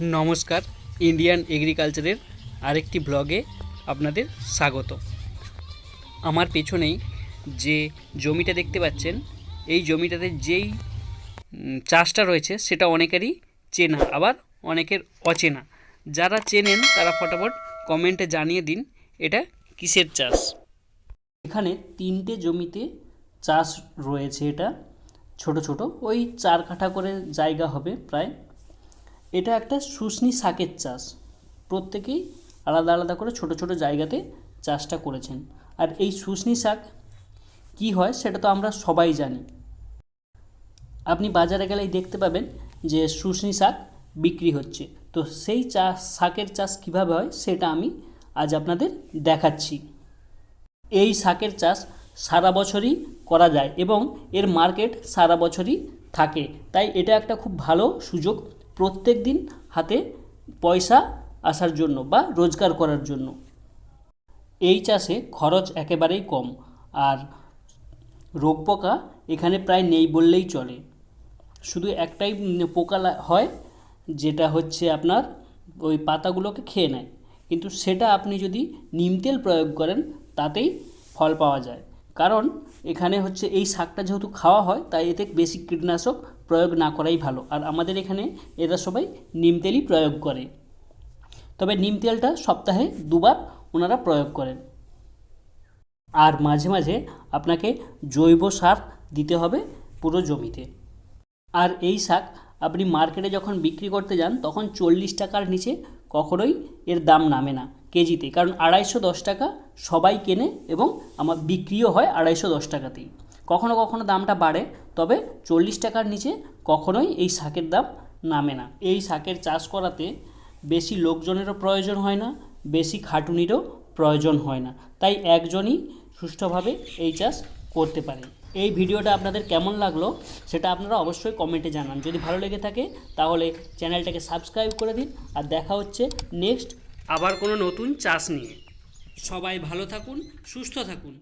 নমস্কার ইন্ডিয়ান এগ্রিকালচারের আরেকটি ব্লগে আপনাদের স্বাগত। আমার পেছনেই যে জমিটা দেখতে পাচ্ছেন, এই জমিটাতে যেই চাষটা রয়েছে সেটা অনেকেরই চেনা, আবার অনেকের অচেনা। যারা চেনেন তারা ফটাফট কমেন্টে জানিয়ে দিন, এটা কিসের চাষ? এখানে তিনটে জমিতে চাষ রয়েছে এটা, ছোট ছোট। ওই চার কাঠা করে জায়গা হবে প্রায়। এটা একটা শুশনি শাকের চাষ। প্রত্যেকেই আলাদা আলাদা করে ছোট ছোট জায়গাতে চাষটা করেছেন। আর এই শুশনি শাক কী হয় সেটা তো আমরা সবাই জানি। আপনি বাজারে গেলেই দেখতে পাবেন যে শুশনি শাক বিক্রি হচ্ছে। তো সেই চাষ শাকের চাষ কীভাবে হয় সেটা আমি আজ আপনাদের দেখাচ্ছি। এই শাকের চাষ সারা বছরই করা যায় এবং এর মার্কেট সারা বছরই থাকে। তাই এটা একটা খুব ভালো সুযোগ প্রত্যেক দিন হাতে পয়সা আসার জন্য বা রোজগার করার জন্য। এই চাষে খরচ একেবারেই কম আর রোগ পোকা এখানে প্রায় নেই বললেই চলে। শুধু একটাই পোকা হয় যেটা হচ্ছে আপনার ওই পাতাগুলোকে খেয়ে নেয়। কিন্তু সেটা আপনি যদি নিম তেল প্রয়োগ করেন তাতেই ফল পাওয়া যায়। কারণ এখানে হচ্ছে এই শাকটা যেহেতু খাওয়া হয় তাই এতে বেশি কীটনাশক প্রয়োগ না করাই ভালো। আর আমাদের এখানে এরা সবাই নিম তেলই প্রয়োগ করে। তবে নিম তেলটা সপ্তাহে দুবার ওনারা প্রয়োগ করেন। আর মাঝে মাঝে আপনাকে জৈব সার দিতে হবে পুরো জমিতে। আর এই শাক আপনি মার্কেটে যখন বিক্রি করতে যান, তখন চল্লিশ টাকার নিচে কখনোই এর দাম নামে না, কেজিতে। কারণ আড়াইশো দশ টাকা সবাই কেনে এবং আমার বিক্রিও হয় আড়াইশো দশ টাকাতেই। কখনো কখনো দামটা বাড়ে, তবে চল্লিশ টাকার নিচে কখনোই এই শাকের দাম নামে না। এই শাকের চাষ করাতে বেশি লোকজনেরও প্রয়োজন হয় না, বেশি খাটুনিরও প্রয়োজন হয় না। তাই একজনই সুষ্ঠুভাবে এই চাষ করতে পারে। এই ভিডিওটা আপনাদের কেমন লাগল সেটা আপনারা অবশ্যই কমেন্টে জানান। যদি ভালো লেগে থাকে তাহলে চ্যানেলটাকে সাবস্ক্রাইব করে দিন আর দেখা হচ্ছে নেক্সট আবার কোনো নতুন চাষ নিয়ে। সবাই ভালো থাকুন, সুস্থ থাকুন।